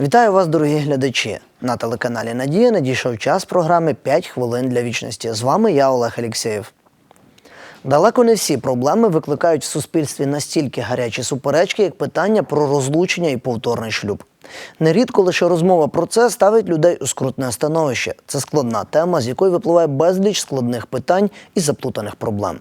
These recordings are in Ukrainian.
Вітаю вас, дорогі глядачі! На телеканалі Надія надійшов час програми «5 хвилин для вічності. З вами я, Олег Алєксєєв. Далеко не всі проблеми викликають в суспільстві настільки гарячі суперечки, як питання про розлучення і повторний шлюб. Нерідко лише розмова про це ставить людей у скрутне становище. Це складна тема, з якої випливає безліч складних питань і заплутаних проблем.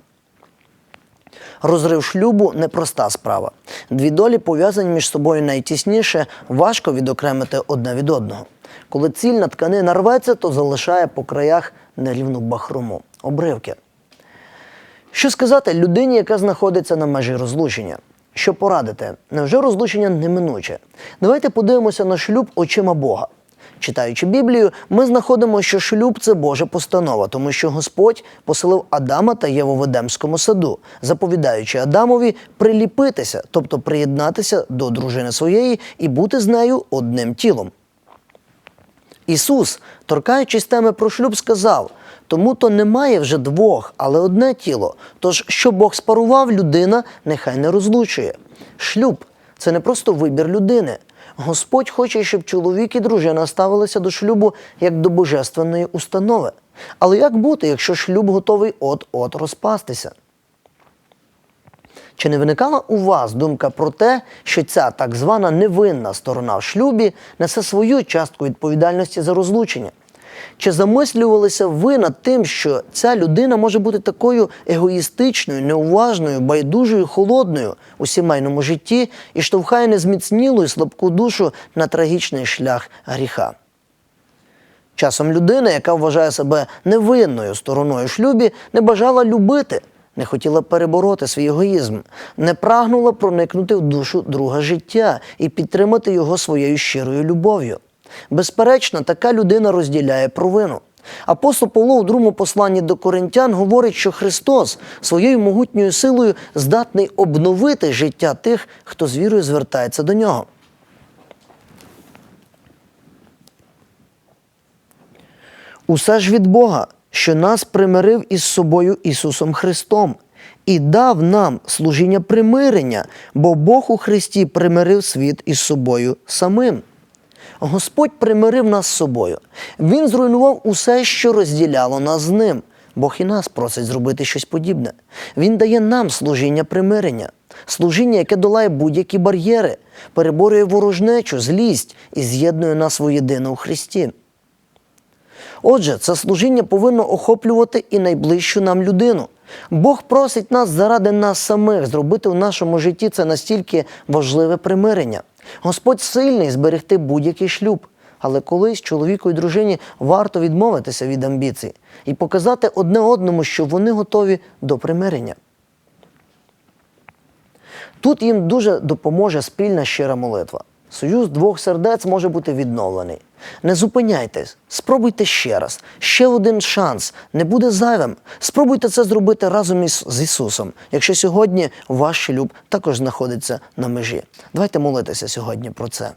Розрив шлюбу непроста справа. Дві долі пов'язані між собою найтісніше, важко відокремити одне від одного. Коли цільна тканина рветься, то залишає по краях нерівну бахрому, обривки. Що сказати людині, яка знаходиться на межі розлучення? Що порадити? Невже розлучення неминуче? Давайте подивимося на шлюб очима Бога. Читаючи Біблію, ми знаходимо, що шлюб це Божа постанова, тому що Господь поселив Адама та Єву в Едемському саду, заповідаючи Адамові приліпитися, тобто приєднатися до дружини своєї і бути з нею одним тілом. Ісус, торкаючись теми про шлюб, сказав: тому то немає вже двох, але одне тіло. Тож, що Бог спарував, людина нехай не розлучує. Шлюб це не просто вибір людини. Господь хоче, щоб чоловік і дружина ставилися до шлюбу як до божественної установи. Але як бути, якщо шлюб готовий от-от розпастися? Чи не виникала у вас думка про те, що ця так звана невинна сторона в шлюбі несе свою частку відповідальності за розлучення? Чи замислювалися ви над тим, що ця людина може бути такою егоїстичною, неуважною, байдужою, холодною у сімейному житті і штовхає незміцнілу і слабку душу на трагічний шлях гріха? Часом людина, яка вважає себе невинною стороною шлюбі, не бажала любити, не хотіла перебороти свій егоїзм, не прагнула проникнути в душу друга життя і підтримати його своєю щирою любов'ю. Безперечно, така людина розділяє провину. Апостол Павло у другому посланні до коринтян говорить, що Христос своєю могутньою силою здатний обновити життя тих, хто з вірою звертається до нього. Усе ж від Бога, що нас примирив із собою Ісусом Христом і дав нам служіння примирення, бо Бог у Христі примирив світ із собою самим. Господь примирив нас з собою. Він зруйнував усе, що розділяло нас з ним. Бог і нас просить зробити щось подібне. Він дає нам служіння примирення, служіння, яке долає будь-які бар'єри, переборює ворожнечу, злість і з'єднує нас воєдино у Христі. Отже, це служіння повинно охоплювати і найближчу нам людину. Бог просить нас заради нас самих зробити в нашому житті це настільки важливе примирення. Господь сильний зберегти будь-який шлюб. Але колись чоловіку і дружині варто відмовитися від амбіцій і показати одне одному, що вони готові до примирення. Тут їм дуже допоможе спільна щира молитва. Союз двох сердець може бути відновлений. Не зупиняйтесь, спробуйте ще раз, ще один шанс, не буде зайвим. Спробуйте це зробити разом із з Ісусом, якщо сьогодні ваш шлюб також знаходиться на межі. Давайте молитися сьогодні про це.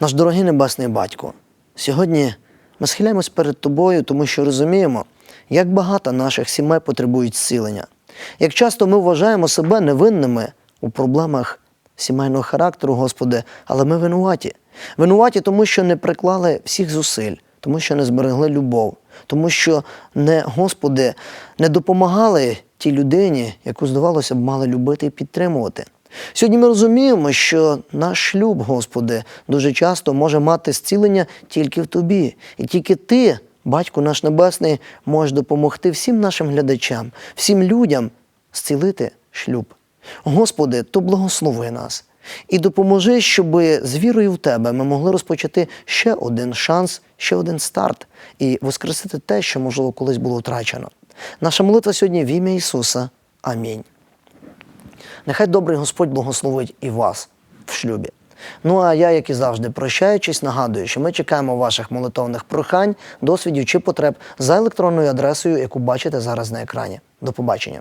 Наш дорогий Небесний Батько, сьогодні ми схиляємось перед Тобою, тому що розуміємо, як багато наших сімей потребують зцілення. Як часто ми вважаємо себе невинними у проблемах сімейного характеру, Господи, але ми винуваті. Винуваті, тому що не приклали всіх зусиль, тому що не зберегли любов, тому що не, Господи, не допомагали тій людині, яку, здавалося б, мали любити і підтримувати. Сьогодні ми розуміємо, що наш шлюб, Господи, дуже часто може мати зцілення тільки в Тобі. І тільки Ти, Батько наш Небесний, можеш допомогти всім нашим глядачам, всім людям зцілити шлюб. Господи, то благослови нас і допоможи, щоб з вірою в Тебе ми могли розпочати ще один шанс, ще один старт і воскресити те, що, можливо, колись було втрачено. Наша молитва сьогодні в ім'я Ісуса. Амінь. Нехай добрий Господь благословить і вас в шлюбі. Ну а я, як і завжди, прощаючись, нагадую, що ми чекаємо ваших молитовних прохань, досвідів чи потреб за електронною адресою, яку бачите зараз на екрані. До побачення.